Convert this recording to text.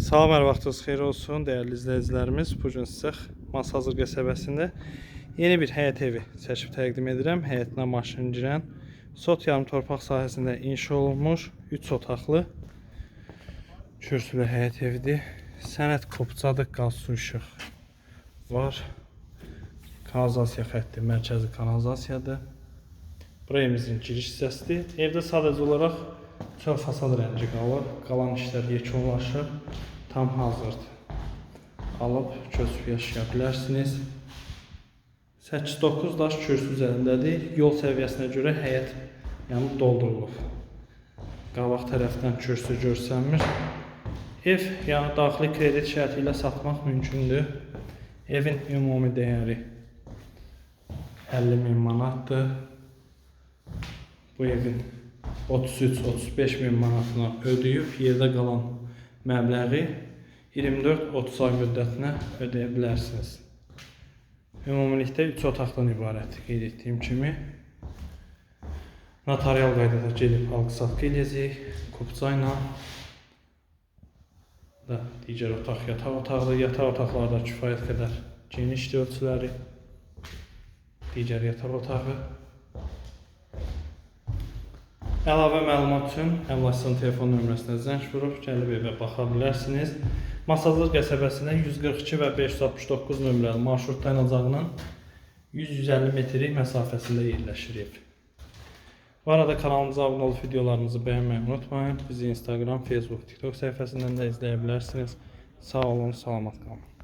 Salam, hər vaxtınız xeyir olsun, dəyərli izləyicilərimiz. Bu gün sizə Masazır qəsəbəsində yeni bir həyət evi çəkib təqdim edirəm. Həyətinə maşın girən, sot yarım torpaq sahəsində inşa olunmuş 3 otaqlı kürsülü həyət evidir. Sənət kopçadır, qaz su işıq var. Kanalizasiya xətti mərkəzi kanalizasiyadır. Bura evimizin giriş hissəsidir. Evdə sadəcə olaraq çöl fasad rəngi qalır. Qalan işlər yekunlaşıb, tam hazırdır. Alıb köçüb yaşaya bilərsiniz. 8-9 daş kürsü üzərindədir. Yol səviyyəsinə görə həyət yəni doldurulub. Qabaq tərəfdən kürsü görsənmir. Ev yəni daxili kredit şərti ilə satmaq mümkündür. Evin ümumi dəyəri 50 min manatdır. Bu evin 33-35 min manatına ödəyib, yerdə qalan məbləği 24-30 ay müddətinə ödəyə bilərsiniz. Ümumilikdə 3 otaqdan ibarətdir, qeyd etdiyim kimi. Notarial qaydada gedib alqı-satqı eləyəcəyik, kupça ilə. Da digər otaq yataq otaqdır. Yataq otaqlarda kifayət qədər genişdir ölçüləri. Digər yataq otağı. Əlavə məlumat üçün əmlakçının telefon nömrəsinə zəng vurub gəlib evə baxa bilərsiniz. Masazır qəsəbəsində 142 və 569 nömrəli marşrut dayanacağının 100-150 metrik məsafəsində yerləşir ev. Bu arada kanalımıza abunə olub videolarımızı bəyənməyi unutmayın. Bizi Instagram, Facebook, TikTok səhifəsindən də izləyə bilərsiniz. Sağ olun, salamat qalın.